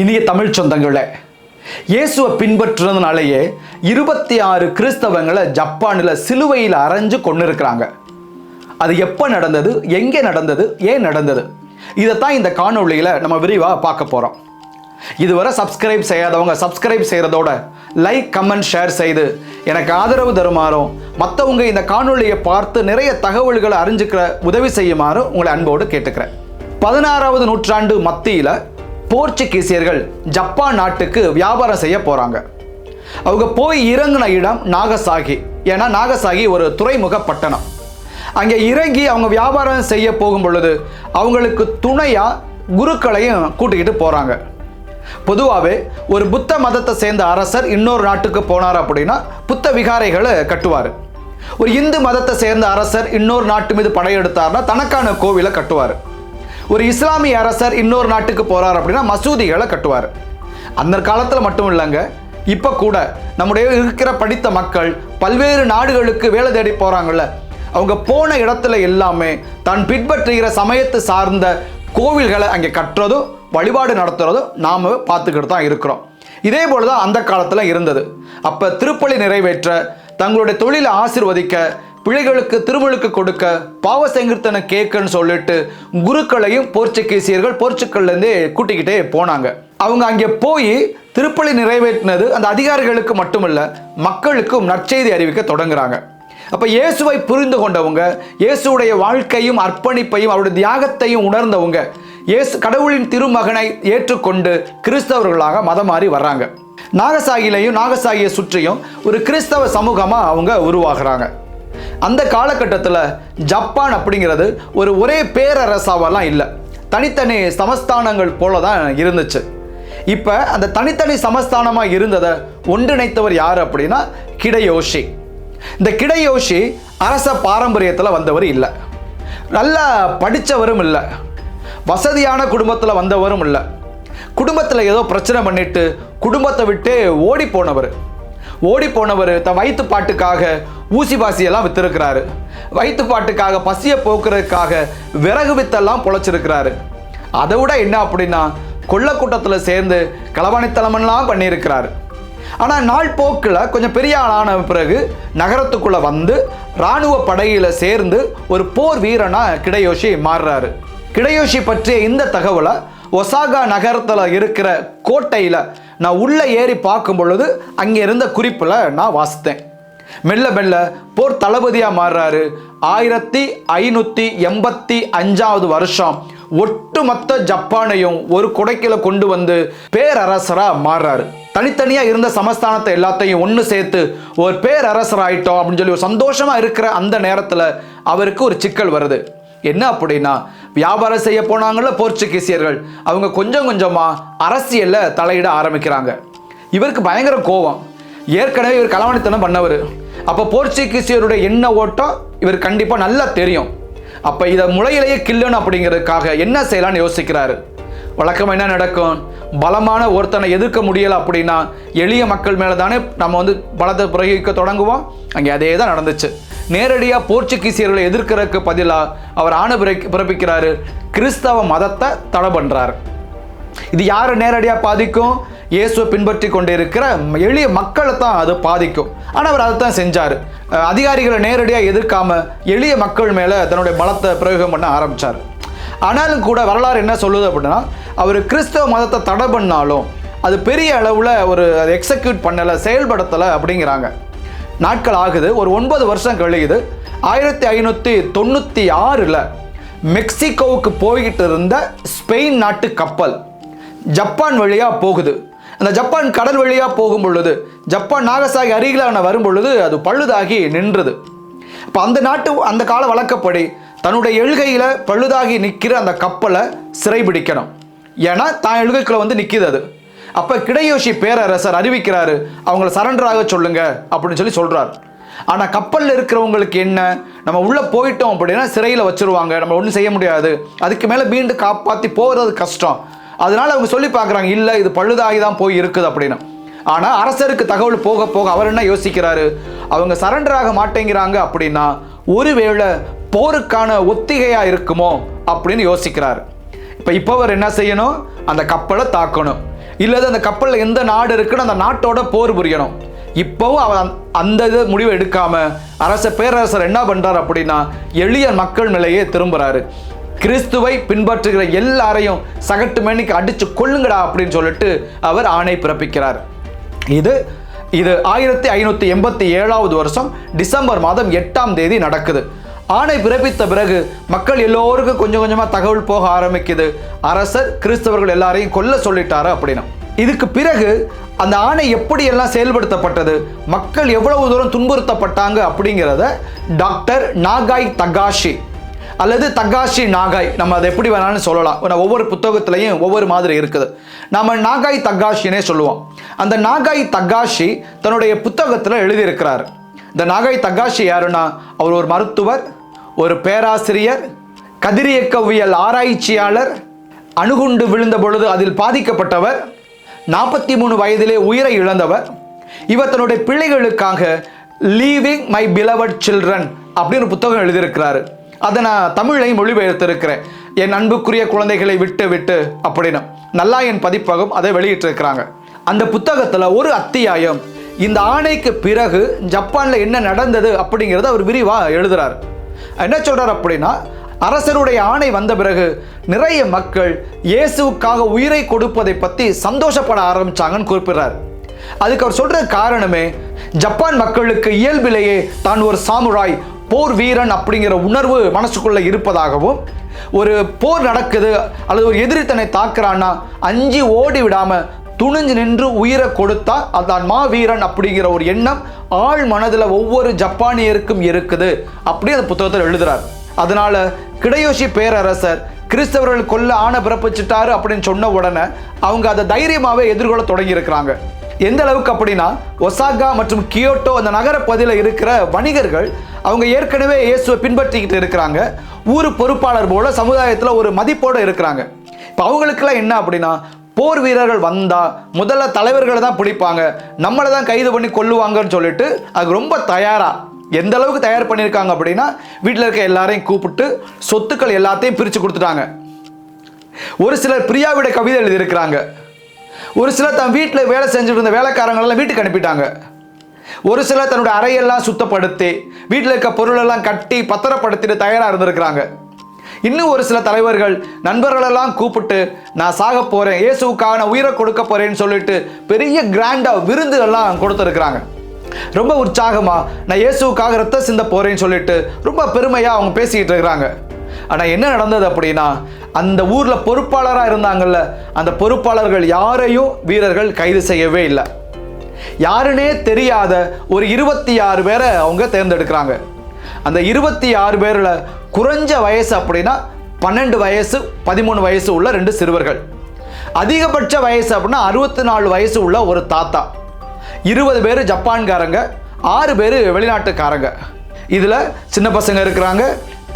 இனிய தமிழ் சொந்தங்களே இயேசுவை பின்பற்றுறதுனாலேயே இருபத்தி ஆறு கிறிஸ்தவங்களை ஜப்பானில் சிலுவையில் அரைஞ்சு கொண்டு இருக்கிறாங்க அது எப்போ நடந்தது எங்கே நடந்தது ஏன் நடந்தது? இதைத்தான் இந்த காணொளியில் நம்ம விரிவாக பார்க்க போகிறோம் இதுவரை சப்ஸ்கிரைப் செய்யாதவங்க சப்ஸ்கிரைப் செய்கிறதோட லைக் கமெண்ட் ஷேர் செய்து எனக்கு ஆதரவு தருமாறும் மற்றவங்க இந்த காணொளியை பார்த்து நிறைய தகவல்களை அறிஞ்சுக்கிற உதவி செய்யுமாறும் உங்களை அன்போடு கேட்டுக்கிறேன். பதினாறாவது நூற்றாண்டு மத்தியில் போர்ச்சுகீசியர்கள் ஜப்பான் நாட்டுக்கு வியாபாரம் செய்ய போகிறாங்க அவங்க போய் இறங்கின இடம் நாகசாகி. ஏன்னா நாகசாகி ஒரு துறைமுக பட்டணம். அங்கே இறங்கி அவங்க வியாபாரம் செய்ய போகும் பொழுது அவங்களுக்கு துணையாக குருக்களையும் கூட்டிக்கிட்டு போகிறாங்க பொதுவாகவே ஒரு புத்த மதத்தை சேர்ந்த அரசர் இன்னொரு நாட்டுக்கு போனார் அப்படின்னா புத்த விகாரைகளை கட்டுவார். ஒரு இந்து மதத்தை சேர்ந்த அரசர் இன்னொரு நாட்டு மீது படையெடுத்தார்னா தனக்கான கோவிலை கட்டுவார். ஒரு இஸ்லாமிய அரசர் இன்னொரு நாட்டுக்கு போறார் அப்படின்னா மசூதிகளை கட்டுவார். அந்த காலத்தில் மட்டும் இல்லைங்க. இப்போ கூட நம்முடைய இருக்கிற படித்த மக்கள் பல்வேறு நாடுகளுக்கு வேலை தேடி போகிறாங்கல்ல அவங்க போன இடத்துல எல்லாமே தான் பின்பற்றுகிற சமயத்தை சார்ந்த கோவில்களை அங்கே கட்டுறதும் வழிபாடு நடத்துறதும் நாம் பார்த்துக்கிட்டு தான் இருக்கிறோம். இதே போல் தான் அந்த காலத்தில் இருந்தது. அப்போ திருப்பலி நிறைவேற்ற தங்களுடைய தொழிலை ஆசிர்வதிக்க பிள்ளைகளுக்கு திருமலுக்கு கொடுக்க பாவ சங்கீர்த்தனை கேட்கன்னு சொல்லிட்டு குருக்களையும் போர்ச்சுகீசியர்கள் போர்ச்சுக்கல்லேருந்தே கூட்டிக்கிட்டே போனாங்க. அவங்க அங்கே போய் திருப்பலி நிறைவேற்றினது அந்த அதிகாரிகளுக்கு மட்டுமல்ல மக்களுக்கும் நற்செய்தி அறிவிக்க தொடங்குறாங்க. அப்போ இயேசுவை புரிந்து கொண்டவங்க இயேசுடைய வாழ்க்கையும் அர்ப்பணிப்பையும் அவருடைய தியாகத்தையும் உணர்ந்தவங்க இயேசு கடவுளின் திருமகனை ஏற்றுக்கொண்டு கிறிஸ்தவர்களாக மதம் மாறி வர்றாங்க. நாகசாகிலையும் நாகசாகியை சுற்றியும் ஒரு கிறிஸ்தவ சமூகமாக அவங்க உருவாகிறாங்க. அந்த காலகட்டத்தில் ஜப்பான் அப்படிங்கிறது ஒரு ஒரே பேரரசாவெல்லாம் இல்லை. தனித்தனி சமஸ்தானங்கள் போல தான் இருந்துச்சு. இப்போ அந்த தனித்தனி சமஸ்தானமாக இருந்ததை ஒன்றிணைத்தவர் யார் அப்படின்னா கிடையோஷி. இந்த கிடையோஷி அரச பாரம்பரியத்தில் வந்தவர் இல்லை. நல்லா படித்தவரும் இல்லை. வசதியான குடும்பத்தில் வந்தவரும் இல்லை. குடும்பத்தில் ஏதோ பிரச்சனை பண்ணிட்டு குடும்பத்தை விட்டு ஓடி போனவர். ஓடி போனவர் த வயிற்று பாட்டுக்காக ஊசி பாசியெல்லாம் வித்திருக்கிறாரு. வயிற்று பாட்டுக்காக பசியை போக்குறதுக்காக விறகு வித்தெல்லாம் பொழைச்சிருக்கிறாரு. அதை விட என்ன அப்படின்னா கொள்ளக்கூட்டத்தில் சேர்ந்து களவாணித்தலமெல்லாம் பண்ணியிருக்கிறாரு. ஆனால் நாள் போக்கில் கொஞ்சம் பெரிய ஆளான பிறகு நகரத்துக்குள்ளே வந்து இராணுவ படையில் சேர்ந்து ஒரு போர் வீரனாக கிடையோஷி மாறுறாரு. கிடையோஷி பற்றிய இந்த தகவலை ஒசாகா நகரத்தில் இருக்கிற கோட்டையில் நான் உள்ளே ஏறி பார்க்கும் பொழுது அங்கே இருந்த குறிப்பில் நான் வாசித்தேன். மெல்ல மெல்ல போர் தளபதியாக மாறுறாரு. ஆயிரத்தி ஐநூற்றி எண்பத்தி அஞ்சாவது வருஷம் ஒட்டுமொத்த ஜப்பானையும் ஒரு குடைக்கில கொண்டு வந்து பேரரசராக மாறுறாரு. தனித்தனியாக இருந்த சமஸ்தானத்தை எல்லாத்தையும் ஒன்று சேர்த்து ஒரு பேரரசர் ஆயிட்டோம் அப்படின்னு சொல்லி ஒரு சந்தோஷமாக இருக்கிற அந்த நேரத்தில் அவருக்கு ஒரு சிக்கல் வருது. என்ன அப்படின்னா வியாபாரம் செய்ய போனாங்களோ போர்ச்சுகீசியர்கள். அவங்க கொஞ்சம் கொஞ்சமாக அரசியலில் தலையிட ஆரம்பிக்கிறாங்க. இவருக்கு பயங்கர கோபம் ஏற்கனவே இவர் களவாணித்தனம் பண்ணவர். அப்போ போர்ச்சுகீசியருடைய எண்ண ஓட்டம் இவர் கண்டிப்பாக நல்லா தெரியும். அப்போ இதை முளையிலேயே கில்லணும் அப்படிங்கிறதுக்காக என்ன செய்யலாம்னு யோசிக்கிறாரு. வழக்கம் என்ன நடக்கும்? பலமான ஒருத்தனை எதிர்க்க முடியலை அப்படின்னா எளிய மக்கள் மேலே தானே நம்ம வந்து பலத்தை பிரயோகிக்க தொடங்குவோம்? அங்கே அதே தான் நடந்துச்சு. நேரடியாக போர்ச்சுகீசியர்களை எதிர்க்கிறதுக்கு பதிலாக அவர் ஆணை பிறப்பிக்கிறாரு. கிறிஸ்தவ மதத்தை தடை பண்ணுறாரு இது யாரை நேரடியாக பாதிக்கும்? இயேசுவை பின்பற்றி கொண்டிருக்கிற எளிய மக்களை தான் அது பாதிக்கும். ஆனால் அவர் அதை தான் செஞ்சார். அதிகாரிகளை நேரடியாக எதிர்க்காம எளிய மக்கள் மேலே தன்னுடைய பலத்தை பிரயோகம் பண்ண ஆரம்பித்தார் ஆனாலும் கூட வரலாறு என்ன சொல்லுது அப்படின்னா அவர் கிறிஸ்தவ மதத்தை தடை பண்ணாலும் அது பெரிய அளவில் ஒரு அதை பண்ணலை செயல்படுத்தலை அப்படிங்கிறாங்க. நாட்கள் ஆகுது ஒரு ஒன்பது வருஷம் கழியுது. ஆயிரத்தி ஐநூற்றி தொண்ணூற்றி ஆறில் மெக்சிகோவுக்கு போய்கிட்டு இருந்த ஸ்பெயின் நாட்டு கப்பல் ஜப்பான் வழியாக போகுது. அந்த ஜப்பான் கடல் வழியாக போகும் பொழுது ஜப்பான் நாகசாகி அருகிலான வரும் பொழுது அது பழுதாகி நின்றுது. இப்போ அந்த நாட்டு அந்த கால வழக்கப்படி தன்னுடைய எழுகையில் பழுதாகி நிற்கிற அந்த கப்பலை சிறைபிடிக்கணும். ஏன்னா தான் எழுகைக்குள்ளே வந்து நிற்கிது அது. அப்போ கிடையோஷி பேரரசர் அறிவிக்கிறாரு அவங்கள சரண்டராக சொல்லுங்க அப்படின்னு சொல்லி சொல்கிறார் ஆனால் கப்பலில் இருக்கிறவங்களுக்கு என்ன? நம்ம உள்ளே போயிட்டோம் அப்படின்னா சிறையில் வச்சிருவாங்க. நம்ம ஒன்றும் செய்ய முடியாது. அதுக்கு மேலே மீண்டும் காப்பாற்றி போகிறது கஷ்டம். அதனால் அவங்க சொல்லி பார்க்குறாங்க இல்லை இது பழுதாகி தான் போய் இருக்குது அப்படின்னு. ஆனால் அரசருக்கு தகவல் போக போக அவர் என்ன யோசிக்கிறாரு? அவங்க சரண்டராக மாட்டேங்கிறாங்க அப்படின்னா ஒருவேளை போருக்கான ஒத்திகையாக இருக்குமோ? அப்படின்னு யோசிக்கிறார். இப்போ இப்போ அவர் என்ன செய்யணும்? அந்த கப்பலை தாக்கணும். இல்லாத அந்த கப்பலில் எந்த நாடு இருக்குன்னு அந்த நாட்டோட போர் புரியணும். இப்போவும் அவன் அந்த- அந்த இது முடிவை எடுக்காம அரச பேரரசர் என்ன பண்றாரு அப்படின்னா எளிய மக்கள் நிலையே திரும்புறாரு. கிறிஸ்துவை பின்பற்றுகிற எல்லாரையும் சகட்டு மேனிக்கு அடிச்சு கொள்ளுங்கடா அப்படின்னு சொல்லிட்டு அவர் ஆணை பிறப்பிக்கிறார். இது இது ஆயிரத்தி ஐநூற்றி எண்பத்தி ஏழாவது வருஷம் டிசம்பர் மாதம் எட்டாம் தேதி நடக்குது. ஆணை பிறப்பித்த பிறகு மக்கள் எல்லோருக்கும் கொஞ்சம் கொஞ்சமாக தகவல் போக ஆரம்பிக்குது. அரசர் கிறிஸ்தவர்கள் எல்லாரையும் கொல்ல சொல்லிட்டாரு அப்படின்னா. இதுக்கு பிறகு அந்த ஆணை எப்படி எல்லாம் செயல்படுத்தப்பட்டது? மக்கள் எவ்வளவு தூரம் துன்புறுத்தப்பட்டாங்க அப்படிங்கிறத டாக்டர் நாகாய் தகாஷி அல்லது தகாஷி நாகாய் நம்ம அதை எப்படி வேணாலும் சொல்லலாம். ஒவ்வொரு புத்தகத்திலையும் ஒவ்வொரு மாதிரி இருக்குது. நாம நாகாய் தகாஷினே சொல்லுவோம். அந்த நாகாய் தகாஷி தன்னுடைய புத்தகத்தில் எழுதியிருக்கிறார். இந்த நாகாய் தகாஷி யாருன்னா அவர் ஒரு மருத்துவர் ஒரு பேராசிரியர் கதிரியக்கவியல் ஆராய்ச்சியாளர் அணுகுண்டு விழுந்த பொழுது அதில் பாதிக்கப்பட்டவர் நாற்பத்தி மூணு வயதிலே உயிரை இழந்தவர். இவர் தன்னுடைய பிள்ளைகளுக்காக லீவிங் மை பிலவட் சில்ட்ரன் அப்படின்னு புத்தகம் எழுதியிருக்கிறாரு. அதை நான் தமிழையும் மொழிபெயர்த்திருக்கிறேன். என் அன்புக்குரிய குழந்தைகளை விட்டு விட்டு அப்படின்னு. நல்லா என் பதிப்பகம் அதை வெளியிட்டிருக்கிறாங்க. அந்த புத்தகத்தில் ஒரு அத்தியாயம் இந்த ஆணைக்கு பிறகு ஜப்பானில் என்ன நடந்தது அப்படிங்கிறத அவர் விரிவாக எழுதுறாரு. என்ன சொல்கிறார் அப்படின்னா அரசருடைய ஆணை வந்த பிறகு நிறைய மக்கள் இயேசுவுக்காக உயிரை கொடுப்பதை பற்றி சந்தோஷப்பட ஆரம்பித்தாங்கன்னு குறிப்பிடுறார். அதுக்கு அவர் சொல்கிற காரணமே ஜப்பான் மக்களுக்கு இயல்பிலேயே தான் ஒரு சாமுராய் போர் வீரன் அப்படிங்கிற உணர்வு மனசுக்குள்ளே இருப்பதாகவும் ஒரு போர் நடக்குது அல்லது ஒரு எதிரி தன்னை தாக்குறான்னா அஞ்சு ஓடி விடாமல் துணிஞ்சு நின்று உயிரை கொடுத்தா அதான் மாவீரன் அப்படிங்கிற ஒரு எண்ணம் ஆழ் மனதில் ஒவ்வொரு ஜப்பானியருக்கும் இருக்குது. அப்படி அந்த புத்தகத்தில் எழுதுறார். அதனால கிடையோஷி பேரரசர் கிறிஸ்தவர்கள் கொல்ல ஆணை பிறப்பிச்சிட்டாரு அப்படின்னு சொன்ன உடனே அவங்க அதை தைரியமாகவே எதிர்கொள்ள தொடங்கி இருக்கிறாங்க எந்த அளவுக்கு அப்படின்னா ஒசாகா மற்றும் கியோட்டோ அந்த நகர பகுதியில் இருக்கிற வணிகர்கள் அவங்க ஏற்கனவே இயேசுவை பின்பற்றிக்கிட்டு இருக்கிறாங்க. ஊர் பொறுப்பாளர் போல சமுதாயத்தில் ஒரு மதிப்போடு இருக்கிறாங்க. இப்போ அவங்களுக்கெல்லாம் என்ன அப்படின்னா போர் வீரர்கள் வந்தால் முதல்ல தலைவர்களை தான் பிடிப்பாங்க. நம்மளை தான் கைது பண்ணி கொல்லுவாங்கன்னு சொல்லிட்டு அது ரொம்ப தயாராக எந்த அளவுக்கு தயார் பண்ணியிருக்காங்க அப்படின்னா வீட்டில் இருக்க எல்லாரையும் கூப்பிட்டு சொத்துக்கள் எல்லாத்தையும் பிரித்து கொடுத்துட்டாங்க. ஒரு சிலர் பிரியாவிட கவிதை எழுதியிருக்கிறாங்க. ஒரு சிலர் தன் வீட்டில் வேலை செஞ்சுட்டு இருந்த வேலைக்காரங்களெல்லாம் வீட்டுக்கு அனுப்பிட்டாங்க. ஒரு சிலர் தன்னுடைய அறையெல்லாம் சுத்தப்படுத்தி வீட்டில் இருக்க பொருளெல்லாம் கட்டி பத்திரப்படுத்திட்டு தயாராக இருந்திருக்கிறாங்க. இன்னும் ஒரு சில தலைவர்கள் நண்பர்களெல்லாம் கூப்பிட்டு நான் சாக போகிறேன் இயேசுவுக்காக நான் உயிரை கொடுக்க போகிறேன்னு சொல்லிட்டு பெரிய கிராண்டாக விருந்துகள்லாம் கொடுத்துருக்குறாங்க. ரொம்ப உற்சாகமாக நான் இயேசுவுக்காக ரத்த சிந்த போகிறேன்னு சொல்லிட்டு ரொம்ப பெருமையாக அவங்க பேசிக்கிட்டு இருக்கிறாங்க. ஆனால் என்ன நடந்தது அப்படின்னா அந்த ஊரில் பொறுப்பாளராக இருந்தாங்கல்ல அந்த பொறுப்பாளர்கள் யாரையும் வீரர்கள் கைது செய்யவே இல்லை. யாருனே தெரியாத ஒரு இருபத்தி ஆறு பேரை அவங்க தேர்ந்தெடுக்கிறாங்க. அந்த இருபத்தி ஆறு பேரில் குறைஞ்ச வயசு அப்படின்னா பன்னெண்டு வயசு பதிமூணு வயசு உள்ள ரெண்டு சிறுவர்கள். அதிகபட்ச வயசு அப்படின்னா அறுபத்தி நாலு வயசு உள்ள ஒரு தாத்தா. இருபது பேர் ஜப்பான்காரங்க ஆறு பேர் வெளிநாட்டுக்காரங்க. இதில் சின்ன பசங்க இருக்கிறாங்க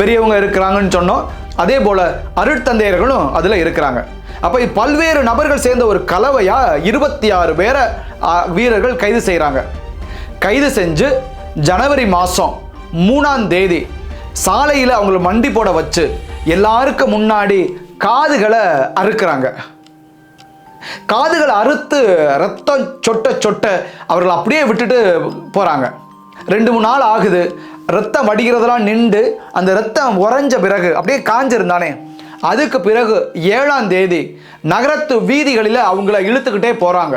பெரியவங்க இருக்கிறாங்கன்னு சொன்னோம். அதே போல் அருட்தந்தையர்களும் அதில் இருக்கிறாங்க. அப்போ பல்வேறு நபர்கள் சேர்ந்த ஒரு கலவையாக இருபத்தி ஆறு பேரை வீரர்கள் கைது செய்கிறாங்க கைது செஞ்சு ஜனவரி மாதம் மூணாம் தேதி சாலையில் அவங்கள மண்டி போட வச்சு எல்லாருக்கும் முன்னாடி காதுகளை அறுக்கிறாங்க. காதுகளை அறுத்து ரத்தம் சொட்ட சொட்ட அவர்கள் அப்படியே விட்டுட்டு போகிறாங்க ரெண்டு மூணு நாள் ஆகுது. ரத்தம் வடிகிறதெல்லாம் நின்று அந்த ரத்தம் உறைஞ்ச பிறகு அப்படியே காஞ்சிருந்தானே. அதுக்கு பிறகு ஏழாம் தேதி நகரத்து வீதிகளில் அவங்கள இழுத்துக்கிட்டே போகிறாங்க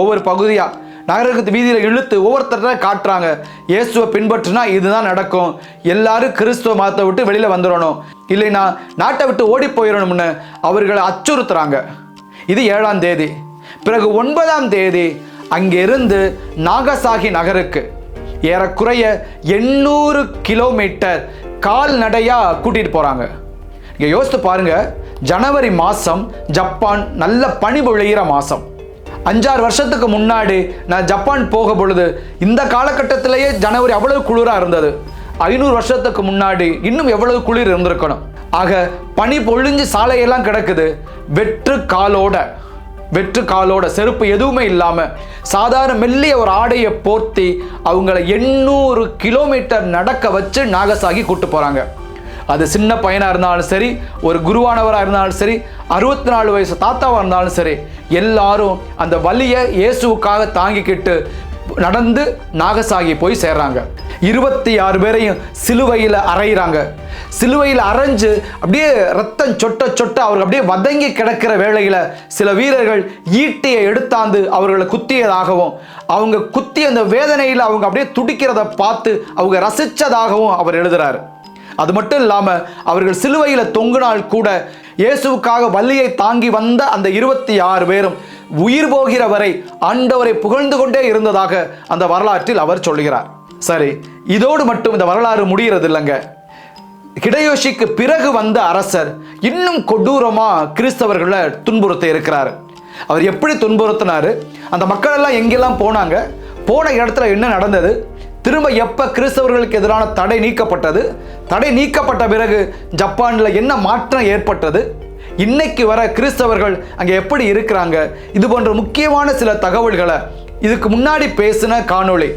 ஒவ்வொரு பகுதியாக நகரத்து வீதியில் இழுத்து ஒவ்வொருத்தர காட்டுறாங்க. இயேசுவை பின்பற்றினா இதுதான் நடக்கும். எல்லாரும் கிறிஸ்துவ மதத்தை விட்டு வெளியில் வந்துடணும் இல்லைன்னா நாட்டை விட்டு ஓடி போயிடணும்னு அவர்களை அச்சுறுத்துறாங்க. இது ஏழாம் தேதி. பிறகு ஒன்பதாம் தேதி அங்கிருந்து நாகசாகி நகருக்கு ஏறக்குறைய எண்ணூறு கிலோமீட்டர் கால்நடையாக கூட்டிகிட்டு போகிறாங்க இங்கே யோசித்து பாருங்க. ஜனவரி மாதம் ஜப்பான் நல்ல பனி பொழியிற மாதம் அஞ்சாறு வருஷத்துக்கு முன்னாடி நான் ஜப்பான் போக பொழுது இந்த காலகட்டத்திலேயே ஜனவரி அவ்வளவு குளிராக இருந்தது. ஐநூறு வருஷத்துக்கு முன்னாடி இன்னும் எவ்வளவு குளிர் இருந்திருக்கணும். ஆக பனி பொழிஞ்சு சாலையெல்லாம் கிடக்குது. வெற்று காலோட வெற்று காலோட செருப்பு எதுவுமே இல்லாமல் சாதாரண மெல்லிய ஒரு ஆடையை போர்த்தி அவங்கள எண்ணூறு கிலோமீட்டர் நடக்க வச்சு நாகசாகி கூட்டு போகிறாங்க அது சின்ன பையனாக இருந்தாலும் சரி ஒரு குருவானவராக இருந்தாலும் சரி அறுபத்தி நாலு வயசு தாத்தாவாக இருந்தாலும் சரி எல்லாரும் அந்த வலியை இயேசுவுக்காக தாங்கிக்கிட்டு நடந்து நாகசாகி போய் சேர்றாங்க. இருபத்தி ஆறு பேரையும் சிலுவையில் அரைகிறாங்க சிலுவையில் அரைஞ்சு அப்படியே ரத்தம் சொட்ட சொட்ட அவர்கள் அப்படியே வதங்கி கிடக்கிற வேளையில் சில வீரர்கள் ஈட்டியை எடுத்தாந்து அவர்களை குத்தியதாகவும் அவங்க குத்திய அந்த வேதனையில் அவங்க அப்படியே துடிக்கிறத பார்த்து அவங்க ரசித்ததாகவும் அவர் எழுதுகிறார் அது மட்டும் இல்லாமல் அவர்கள் சிலுவையில் தொங்கினால் கூட இயேசுவுக்காக வள்ளியை தாங்கி வந்த அந்த இருபத்தி ஆறு பேரும் உயிர் போகிற வரை ஆண்டவரை புகழ்ந்து கொண்டே இருந்ததாக அந்த வரலாற்றில் அவர் சொல்கிறார் சரி இதோடு மட்டும் இந்த வரலாறு முடிகிறது இல்லைங்க கிடயோஷிக்கு பிறகு வந்த அரசர் இன்னும் கொடூரமாக கிறிஸ்தவர்களை துன்புறுத்த இருக்கிறார். அவர் எப்படி துன்புறுத்தினாரு? அந்த மக்கள் எல்லாம் எங்கெல்லாம் போனாங்க? போன இடத்துல என்ன நடந்தது? திரும்ப எப்போ கிறிஸ்தவர்களுக்கு எதிரான தடை நீக்கப்பட்டது? தடை நீக்கப்பட்ட பிறகு ஜப்பானில் என்ன மாற்றம் ஏற்பட்டது? இன்னைக்கு வர கிறிஸ்தவர்கள் அங்கே எப்படி இருக்கிறாங்க? இது போன்ற முக்கியமான சில தகவல்களை இதுக்கு முன்னாடி பேசின காணொளி.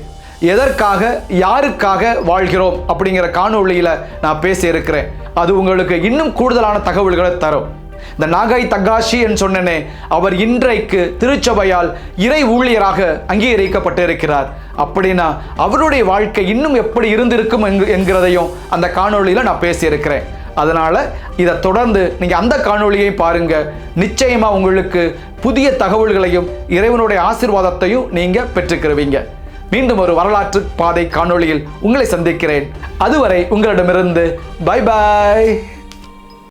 எதற்காக யாருக்காக வாழ்கிறோம் அப்படிங்கிற காணொளியில் நான் பேசியிருக்கிறேன். அது உங்களுக்கு இன்னும் கூடுதலான தகவல்களை தரும். இந்த நாகை தகாஷி என்று சொன்னனே அவர் இன்றைக்கு திருச்சபையால் இறை ஊழியராக அங்கீகரிக்கப்பட்டிருக்கிறார். அப்படின்னா அவருடைய வாழ்க்கை இன்னும் எப்படி இருந்திருக்கும் என்கிறதையும் அந்த காணொளியில் நான் பேசியிருக்கிறேன். அதனால் இதை தொடர்ந்து நீங்கள் அந்த காணொளியை பாருங்க. நிச்சயமாக உங்களுக்கு புதிய தகவல்களையும் இறைவனுடைய ஆசீர்வாதத்தையும் நீங்கள் பெற்றுக்கிருவீங்க. மீண்டும் ஒரு வரலாற்று பாதை காணொளியில் உங்களை சந்திக்கிறேன். அதுவரை உங்களிடமிருந்து பை பாய்